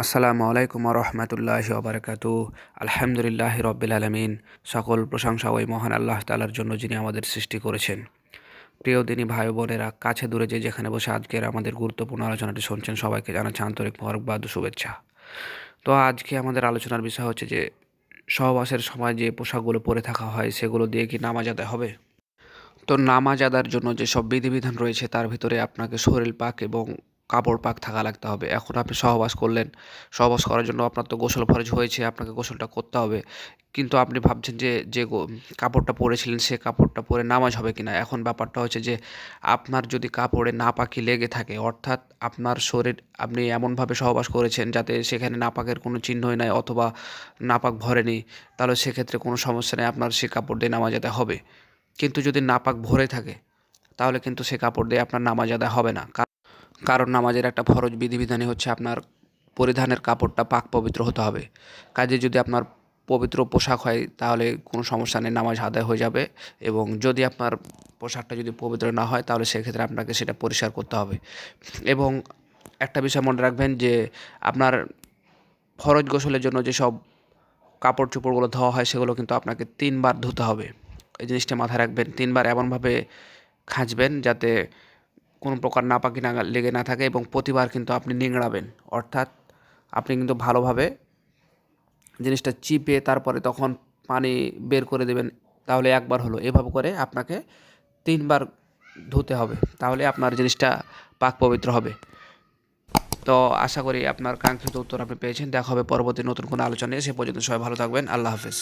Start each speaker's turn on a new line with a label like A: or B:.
A: আসসালামু আলাইকুম রহমতুল্লাহ ওবরাকাতু আলহামদুলিল্লাহ রব্বিল আলমিন। সকল প্রশংসা ওই মহান আল্লাহ তালার জন্য যিনি আমাদের সৃষ্টি করেছেন। প্রিয় দিনী ভাই বোনেরা, কাছে দূরে যে যেখানে বসে আজকের আমাদের গুরুত্বপূর্ণ আলোচনাটি শুনছেন, সবাইকে জানাচ্ছে আন্তরিক মোবারকবাদ ও শুভেচ্ছা। তো আজকে আমাদের আলোচনার বিষয় হচ্ছে যে, সহবাসের সময় যে পোশাকগুলো পরে থাকা হয়, সেগুলো দিয়ে কি নামাজ আদায় হবে? তো নামাজ আদার জন্য যেসব বিধিবিধান রয়েছে, তার ভিতরে আপনাকে শরীর পাক এবং কাপড় পাক থাকা লাগতে হবে। এখন আপনি সহবাস করলেন, সহবাস করার জন্য আপনার তো গোসল ফরজ হয়েছে, আপনাকে গোসলটা করতে হবে। কিন্তু আপনি ভাবছেন যে যে কাপড়টা পরেছিলেন সে কাপড়টা পরে নামাজ হবে কিনা? এখন ব্যাপারটা হচ্ছে যে, আপনার যদি কাপড়ে নাপাকি লেগে থাকে, অর্থাৎ আপনার শরীর, আপনি এমনভাবে সহবাস করেছেন যাতে সেখানে নাপাকের কোনো চিহ্নই নাই অথবা নাপাক ভরেনি, তাহলে সেক্ষেত্রে কোনো সমস্যা নেই, আপনার সে কাপড় দিয়ে নামাজ আদায় হবে। কিন্তু যদি নাপাক ভরে থাকে, তাহলে কিন্তু সে কাপড় দিয়ে আপনার নামাজ আদায় হবে না। কারণ নামাজের একটা ফরজ বিধিবিধানই হচ্ছে আপনার পরিধানের কাপড়টা পাক পবিত্র হতে হবে। কাজে যদি আপনার পবিত্র পোশাক হয়, তাহলে কোনো সমস্যা নেই, নামাজ আদায় হয়ে যাবে এবং যদি আপনার পোশাকটা যদি পবিত্র না হয়, তাহলে সেক্ষেত্রে আপনাকে সেটা পরিষ্কার করতে হবে। এবং একটা বিষয় মনে রাখবেন যে, আপনার ফরজ গোসলের জন্য যেসব কাপড় চোপড়গুলো ধোয়া হয়, সেগুলো কিন্তু আপনাকে তিনবার ধুতে হবে। এই জিনিসটা মাথায় রাখবেন, তিনবার এমনভাবে খাঁচবেন যাতে কোনো প্রকার নাপাকি না লেগে না থাকে এবং প্রতিবার কিন্তু আপনি নিংড়াবেন। অর্থাৎ আপনি কিন্তু ভালোভাবে জিনিসটা চিপে তারপরে তখন পানি বের করে দেবেন, তাহলে একবার হলো। এভাবে করে আপনাকে তিনবার ধুতে হবে, তাহলে আপনার জিনিসটা পাক পবিত্র হবে। তো আশা করি আপনার কাঙ্ক্ষিত উত্তর আপনি পেয়েছেন। দেখা হবে পরবর্তী নতুন কোনো আলোচনায় সে পর্যন্ত সবাই ভালো থাকবেন। আল্লাহ হাফেজ।